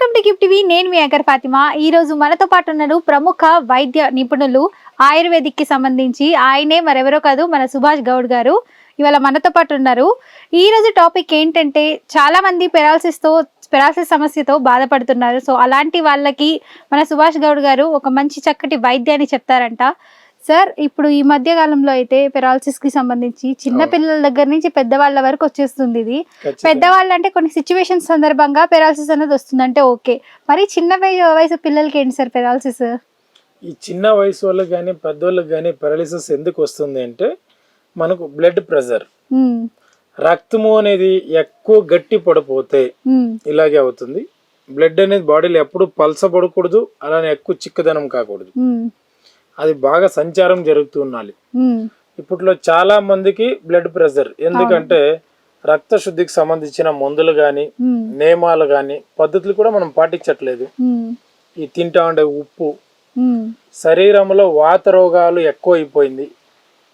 Welcome to gift TV. నేను మీ agar Fatima. ఈ రోజు మనతో పాటు ఉన్నారు ప్రముఖ వైద్య నిపుణులు ఆయుర్వేదిక్కి సంబంధించి. ఆయనే మరెవరో కాదు మన సుభాష్ గౌడ్ గారు. ఇవాళ మనతో పాటు ఉన్నారు. ఈ రోజు టాపిక్ ఏంటంటే చాలా మంది పెరాలసిస్తో పెరాలసిస్ సమస్యతో బాధపడుతున్నారు. సో అలాంటి వాళ్ళకి మన సుభాష్ గౌడ్ గారు ఒక మంచి చక్కటి వైద్యాన్ని చెప్తారంట. సార్ ఇప్పుడు ఈ మధ్య కాలంలో అయితే పెరాలసిస్కి సంబంధించి చిన్న. పిల్లల దగ్గర నుంచి పెద్దవాళ్ళ వరకు వచ్చేస్తుంది ఇది. పెద్దవాళ్ళు అంటే కొన్ని సిచ్యువేషన్స్ సందర్భంగా పెరాలసిస్ అనేది వస్తుందంటే ఓకే. మరి చిన్న వయ- వయసు పిల్లలకి ఏంటి సార్ పెరాలసిస్? ఈ చిన్న వయసు వాళ్ళకి కానీ పెద్దోళ్ళకి కానీ పారాలిసిస్ ఎందుకు వస్తుంది అంటే మనకు బ్లడ్ ప్రెషర్. రక్తము అనేది ఎక్కువ గట్టి పడిపోతే ఇలాగే అవుతుంది. బ్లడ్ అనేది బాడీలో ఎప్పుడు పలసపడకూడదు అలానే ఎక్కువ చిక్కదనం కాకూడదు. అది బాగా సంచారం జరుగుతూ ఉండాలి. ఇప్పట్లో చాలా మందికి బ్లడ్ ప్రెషర్ ఎందుకంటే రక్త శుద్ధికి సంబంధించిన మందులు కానీ నియమాలు కానీ పద్ధతులు కూడా మనం పాటించట్లేదు. ఈ తింటా ఉండే ఉప్పు శరీరంలో వాత రోగాలు ఎక్కువ అయిపోయింది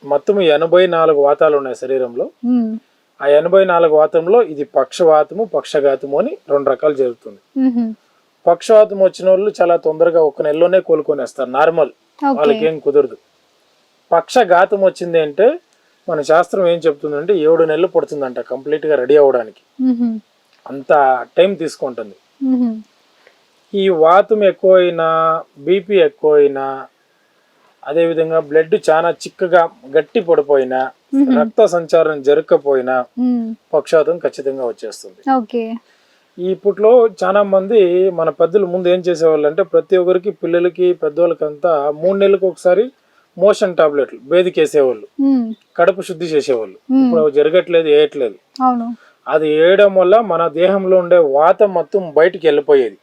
మొత్తం ఎనభై నాలుగు వాతాలు ఉన్నాయి శరీరంలో. ఆ ఎనభై నాలుగు వాతంలో ఇది పక్షవాతము పక్షఘాతము అని రెండు రకాలు జరుగుతుంది. పక్షవాతం వచ్చిన వాళ్ళు చాలా తొందరగా ఒక నెలలోనే కోలుకొనేస్తారు నార్మల్. వాళ్ళకి కుదరదు. పక్షఘాతం వచ్చింది అంటే మన శాస్త్రం ఏం చెప్తుందంటే ఏడు నెలలు పడుతుందంట కంప్లీట్గా రెడీ అవ్వడానికి. అంత టైం తీసుకుంటుంది. ఈ వాతం ఎక్కువైనా బీపీ ఎక్కువైనా అదేవిధంగా బ్లడ్ చాలా చిక్కగా గట్టి పడిపోయినా రక్త సంచారం జరగకపోయినా పక్షవాతం ఖచ్చితంగా వచ్చేస్తుంది. ఇప్పట్లో చాలా మంది మన పెద్దలు ముందు ఏం చేసేవాళ్ళు అంటే ప్రతి ఒక్కరికి పిల్లలకి పెద్దవాళ్ళకి అంతా మూడు నెలలకు ఒకసారి మోషన్ టాబ్లెట్లు వేదికేసేవాళ్ళు కడుపు శుద్ధి చేసేవాళ్ళు. ఇప్పుడు అవి జరగట్లేదు వేయట్లేదు. అది వేయడం వల్ల మన దేహంలో ఉండే వాతం మొత్తం బయటికి వెళ్ళిపోయేది.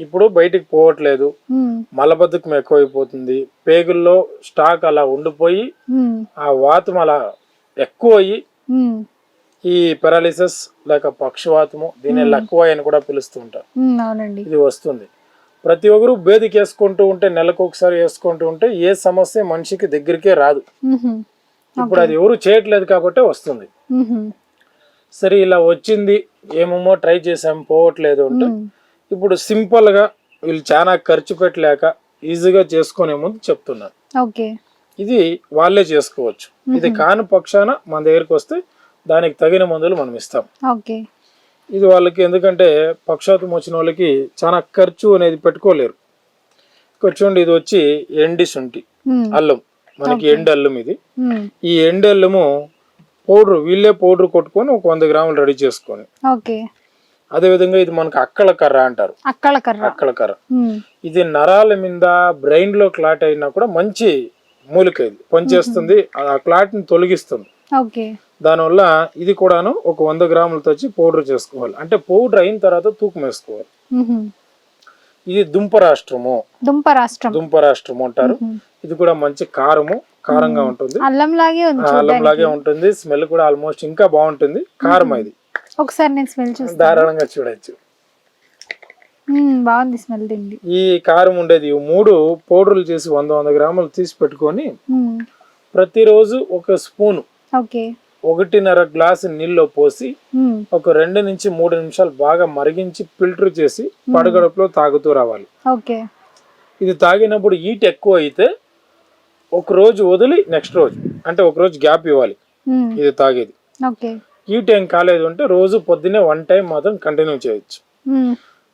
ఇప్పుడు బయటికి పోవట్లేదు. మలబద్ధకం ఎక్కువైపోతుంది. పేగుల్లో స్టాక్ అలా ఉండిపోయి ఆ వాతం అలా ఎక్కువ అయ్యి ఈ పెరాలిసిస్ లేక పక్షవాతము దీన్ని లక్కువ అని కూడా పిలుస్తూ ఉంటారు. ఇది వస్తుంది. ప్రతి ఒక్కరు బేదికి వేసుకుంటూ ఉంటే నెలకు ఒకసారి వేసుకుంటూ ఉంటే ఏ సమస్య మనిషికి దగ్గరికే రాదు. ఇప్పుడు అది ఎవరు చేయట్లేదు కాబట్టి వస్తుంది. సరే ఇలా వచ్చింది ఏమేమో ట్రై చేసాం పోవట్లేదు అంటే ఇప్పుడు సింపుల్గా వీళ్ళు చాలా ఖర్చు పెట్టలేక ఈజీగా చేసుకునే ముందు చెప్తున్నారు. ఓకే. ఇది వాళ్ళే చేసుకోవచ్చు. ఇది కాని పక్షాన మన దగ్గరికి వస్తే దానికి తగిన మందులు మనం ఇస్తాం. ఓకే. ఇది వాళ్ళకి ఎందుకంటే పక్షాతం వచ్చిన వాళ్ళకి చాలా ఖర్చు అనేది పెట్టుకోలేరు. చూడండి ఇది వచ్చి ఎండి శుంఠి అల్లం. మనకి ఎండు అల్లం ఇది. ఈ ఎండు అల్లము పౌడర్ వీళ్ళే పౌడర్ కొట్టుకొని ఒక వంద గ్రాములు రెడీ చేసుకొని. ఓకే. అదే విధంగా ఇది మనకు అక్కల కర్ర అంటారు. అక్కల కర్ర. అక్కల కర్ర. ఇది నరాల మీద బ్రెయిన్లో క్లాట్ అయినా కూడా మంచి మూలిక ఇది. పనిచేస్తుంది ఆ క్లాట్ని తొలగిస్తుంది. ఓకే. దానివల్ల ఇది కూడాను ఒక వంద గ్రాములతో వచ్చి పౌడర్ చేసుకోవాలి. అంటే పౌడర్ అయిన తర్వాత తూకం వేసుకోవాలి. ఇది దుంప రాష్ట్రము. దుంప రాష్ట్రం. దుంప రాష్ట్రము అంటారు. ఇది కూడా మంచి కారము కారంగా ఉంటుంది. అల్లం లాగే అల్లం లాగే ఉంటుంది. స్మెల్ కూడా ఆల్మోస్ట్ ఇంకా బాగుంటుంది. కారం ఇది ఒకసారి నేను స్మెల్ చూస్తాను. ధారాళంగా చూడొచ్చు. బాగుంది స్మెల్ తిండి. ఈ కారం ఉండేది. మూడు పౌడర్లు చేసి వంద వంద గ్రాములు తీసి పెట్టుకొని ప్రతిరోజు ఒక స్పూన్ ఓకే. ఒకటిన్నర గ్లాసు నీళ్ళు పోసి ఒక రెండు నుంచి మూడు నిమిషాలు బాగా మరిగించి ఫిల్టర్ చేసి పడగడపులో తాగుతూ రావాలి. ఓకే. ఇది తాగినప్పుడు హీట్ ఎక్కువ అయితే ఒక రోజు వదిలి నెక్స్ట్ రోజు అంటే ఒక రోజు గ్యాప్ ఇవ్వాలి ఇది తాగేది. ఓకే. హీట్ ఏం కాలేదు అంటే రోజు పొద్దున్నే వన్ టైం మాత్రం కంటిన్యూ చేయొచ్చు.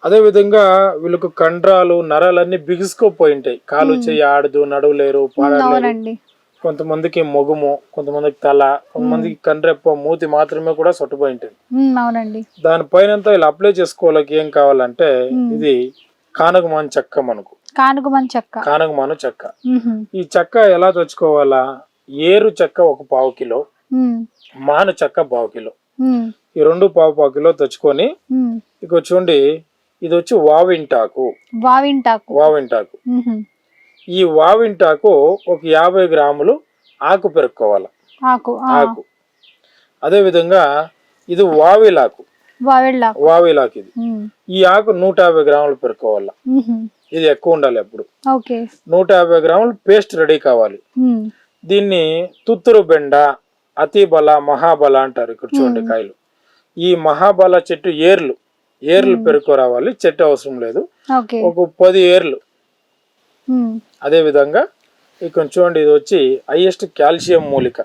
అదే విధంగా వీళ్ళకు కండరాలు నరాలన్నీ బిగుసుకోపోయి ఉంటాయి. కాలు చెయ్యి ఆడదు నడవలేరు పాడలేరు కొంతమందికి మొగుము కొంతమందికి తల కొంతమందికి కండ్రెప్ప మూతి మాత్రమే కూడా సొట్టుపోయి ఉంటుంది అవునండి. దానిపైన ఇలా అప్లై చేసుకోవాలకి ఏం కావాలంటే ఇది కానగమాన చెక్క మనకు. కానుకమని చెక్క. కానగమాన చెక్క. ఈ చెక్క ఎలా తెచ్చుకోవాలా? ఏరు చెక్క ఒక పావు కిలో మాన చెక్క పావు కిలో. ఈ రెండు పావు పావు కిలో తెచ్చుకొని. ఇక చూడండి ఇది వచ్చి వావింటాకు. వావింటాకు. వావింటాకు ఈ వావింటాకు ఒక యాభై గ్రాములు ఆకు పెరుక్కోవాలి. ఆకు అదే విధంగా ఇది వావిలాకు. వావిలాకు. ఇది. ఈ ఆకు నూట యాభై గ్రాములు పెరుక్కోవాలి. ఇది ఎక్కువ ఉండాలి ఎప్పుడు. ఓకే. నూట యాభై గ్రాములు పేస్ట్ రెడీ కావాలి. దీన్ని తుత్తురు బెండ అతిబల మహాబల అంటారు ఇక్కడ చూడండి కాయలు. ఈ మహాబల చెట్టు ఏర్లు. ఏర్లు పెరుకు రావాలి చెట్టు అవసరం లేదు. ఒక పది ఏర్లు. అదే విధంగా ఇక్కడ చూడండి ఇది వచ్చి హైయెస్ట్ కాల్షియం మూలిక.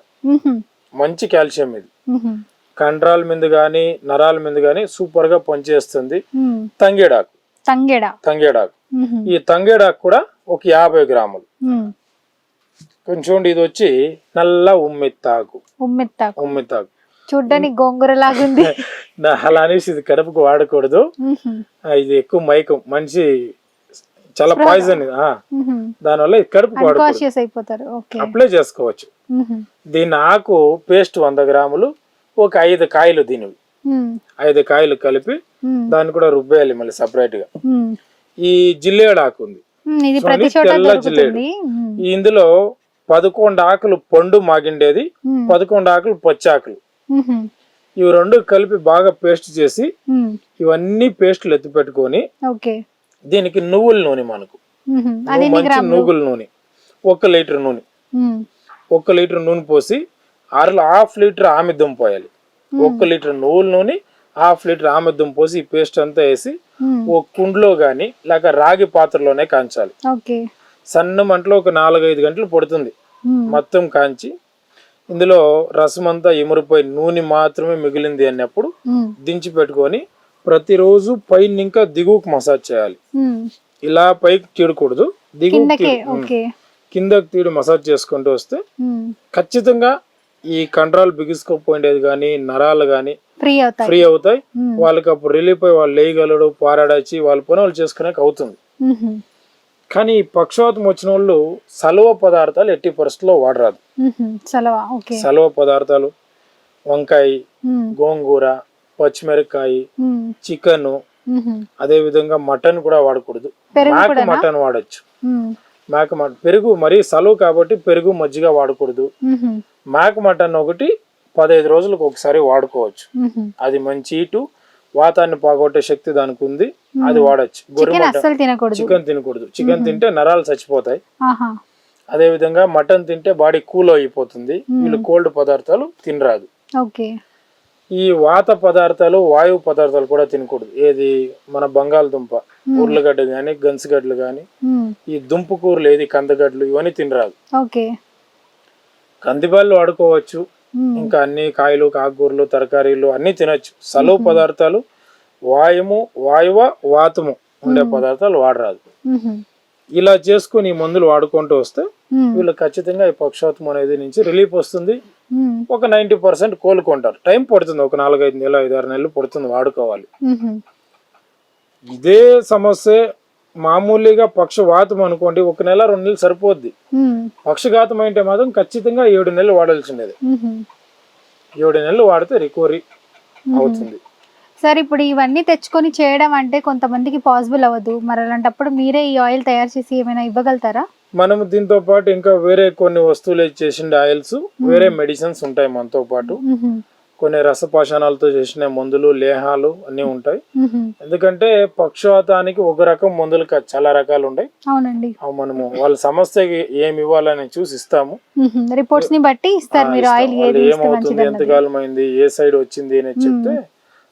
మంచి కాల్షియం ఇది. కండరాల మీద కానీ నరాల మీద కానీ సూపర్గా పనిచేస్తుంది. తంగేడాకు. తంగెడ. తంగేడాకు. ఈ తంగేడాకు కూడా ఒక యాభై గ్రాములు. కొంచెం చూడండి ఇది వచ్చి నల్ల ఉమ్మెత్తాకు. ఉమ్మెత్తాకు. ఉమ్మెత్తాకు. చూడ్డానికి గోంగూర లాగుంది. అలా అనేసి ఇది కడుపుకు వాడకూడదు. ఇది ఎక్కువ మైకం మనిషి చాలా పాయిజన్ దానివల్ల అన్కాన్షియస్ అయిపోతారు. అప్లై చేసుకోవచ్చు. దీని ఆకు పేస్ట్ వంద గ్రాములు ఒక ఐదు కాయలు దీనివి. ఐదు కాయలు కలిపి దాన్ని కూడా రుబ్బేయాలి మళ్ళీ సపరేట్గా. ఈ జిల్లేడు ఆకు ఉంది. తెల్ల ఈ ఇందులో పదకొండు ఆకులు పండు మాగిండేది. పదకొండు ఆకులు పచ్చి ఆకులు. ఇవి రెండు కలిపి బాగా పేస్ట్ చేసి ఇవన్నీ పేస్టులు ఎత్తి పెట్టుకొని దీనికి నువ్వుల నూనె మనకు. మంచి నువ్వుల నూనె. ఒక లీటర్ నూనె. ఒక్క లీటర్ నూనె పోసి అరలో హాఫ్ లీటర్ ఆమిద్దం పోయాలి. ఒక్క లీటర్ నువ్వుల నూనె హాఫ్ లీటర్ ఆమిద్దం పోసి పేస్ట్ అంతా వేసి ఒక కుండలో కానీ లేక రాగి పాత్రలోనే కాంచాలి. సన్న మంటలో ఒక నాలుగైదు గంటలు పడుతుంది. మొత్తం కాంచి ఇందులో రసం అంతా ఇమురిపోయి నూనె మాత్రమే మిగిలింది అన్నప్పుడు దించి పెట్టుకొని ప్రతిరోజు పైన ఇంకా దిగువకు మసాజ్ చేయాలి. ఇలా పైకి తీయకూడదు దిగువ కిందకే తీయడం మసాజ్ చేసుకుంటూ వస్తే ఖచ్చితంగా ఈ కండరాలు బిగుసుకోపోయిండేది కానీ నరాలు కానీ ఫ్రీ అవుతాయి. వాళ్ళకి అప్పుడు రిలీఫ్ అయ్యి వాళ్ళు లేయగలడు పారాడచ్చి వాళ్ళ పని వాళ్ళు చేసుకునేకి అవుతుంది. కానీ పక్షవాతం వచ్చిన వాళ్ళు సలువ పదార్థాలు ఎట్టి పరిస్థితుల్లో వాడరాదు. సలవా పదార్థాలు వంకాయ గోంగూర పచ్చిమిరకాయ చికెన్ అదే విధంగా మటన్ కూడా వాడకూడదు. మేక? మటన్ వాడచ్చు. మేక మటన్ పెరుగు మరీ సలువ కాబట్టి పెరుగు మజ్జిగ వాడకూడదు. మేక మటన్ ఒకటి పదహైదు రోజులకు ఒకసారి వాడుకోవచ్చు. అది మంచి ఇటు వాతాన్ని పోగొట్టే శక్తి దానికి ఉంది. అది వాడచ్చు. గొర్రె చికెన్ తినకూడదు. చికెన్ తింటే నరాలు చచ్చిపోతాయి. అదే విధంగా మటన్ తింటే బాడీ కూల్ అయిపోతుంది. వీళ్ళు కోల్డ్ పదార్థాలు తినరాదు. ఓకే. ఈ వాత పదార్థాలు వాయువు పదార్థాలు కూడా తినకూడదు. ఏది? మన బంగాళదుంప ఉర్లగడ్డ కానీ గన్సిగడ్డలు కానీ ఉమ్, ఈ దుంపు కూరలు ఏది? కందగడ్డలు ఇవన్నీ తినరాదు. ఓకే. కందిబాళ్ళు వాడుకోవచ్చు. ఇంకా అన్ని కాయలు కాకూరలు తరకారీలు అన్ని తినొచ్చు. సలువు పదార్థాలు వాయుము వాయువ వాతము ఉండే పదార్థాలు వాడరాదు. ఇలా చేసుకుని మందులు వాడుకుంటూ వస్తే ఉమ్, వీళ్ళు ఖచ్చితంగా ఈ పక్షవాతం అనేది నుంచి రిలీఫ్ వస్తుంది. ఉమ్, ఒక నైంటీ పర్సెంట్ కోలుకుంటారు. టైం పడుతుంది. ఒక నాలుగైదు నెలలు ఐదు ఆరు నెలలు పడుతుంది వాడుకోవాలి. ఉహు, ఇదే సమస్య మామూలుగా పక్షవాతం అనుకోండి ఒక నెల రెండు నెలలు సరిపోద్ది. ఉమ్, పక్షఘాతం అంటే మాత్రం ఖచ్చితంగా ఏడు నెలలు వాడాల్సిండేది. ఉహు. ఏడు నెలలు వాడితే రికవరీ అవుతుంది. సార్ ఇప్పుడు ఇవన్నీ తెచ్చుకొని చేయడం అంటే కొంతమందికి పాసిబుల్ అవ్వదు. మరి అలాంటప్పుడు మీరే ఈ ఆయిల్ తయారు చేసి ఏమైనా ఇవ్వగలుగుతారా? మనం దీంతో పాటు ఇంకా వేరే కొన్ని వస్తువులు చేసిన ఆయిల్స్ వేరే మెడిసిన్స్ ఉంటాయి మనతో పాటు. కొన్ని రసపాషాణాలతో చేసిన మందులు లేహాలు అన్నీ ఉంటాయి. ఎందుకంటే పక్షవాతానికి ఒక రకం మందులు చాలా రకాలు ఉంటాయి. అవునండి. అవి మనము వాళ్ళ సమస్యకి ఏమి ఇవ్వాలని చూసి ఇస్తాము. రిపోర్ట్స్ని బట్టి ఇస్తారు మీరు ఆయిల్ ఏమవుతుంది మంచిది ఎంత కాలం అయింది ఏ సైడ్ వచ్చింది అని చెప్తే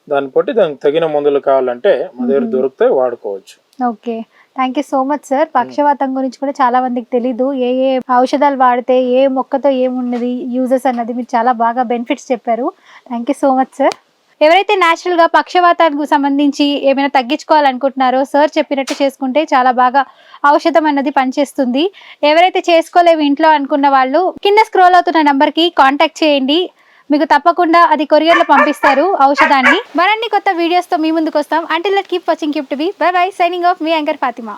దాన్ని బట్టి దానికి తగిన మందులు కావాలంటే మా దగ్గర దొరుకుతాయి వాడుకోవచ్చు. Okay. Thank you so much sir పక్షవాతం గురించి కూడా చాలా మందికి తెలీదు. ఏ ఏ ఔషధాలు వాడితే ఏ మొక్కతో ఏమున్నది యూజెస్ అన్నది మీరు చాలా బాగా బెనిఫిట్స్ చెప్పారు. Thank you so much sir ఎవరైతే natural గా పక్షవాతానికి సంబంధించి ఏమైనా తగ్గించుకోవాలనుకుంటున్నారో సార్ చెప్పినట్టు చేసుకుంటే చాలా బాగా ఔషధం అన్నది పనిచేస్తుంది. ఎవరైతే చేసుకోలేవు ఇంట్లో అనుకున్న వాళ్ళు కింద స్క్రోల్ అవుతున్న నంబర్కి కాంటాక్ట్ చేయండి. మీకు తప్పకుండా అది కొరియర్లో పంపిస్తారు ఔషధాన్ని. మరిన్ని కొత్త వీడియోస్తో మీ ముందుకు వస్తాం. Until that keep watching keep to be bye bye signing off me anchor Fatima.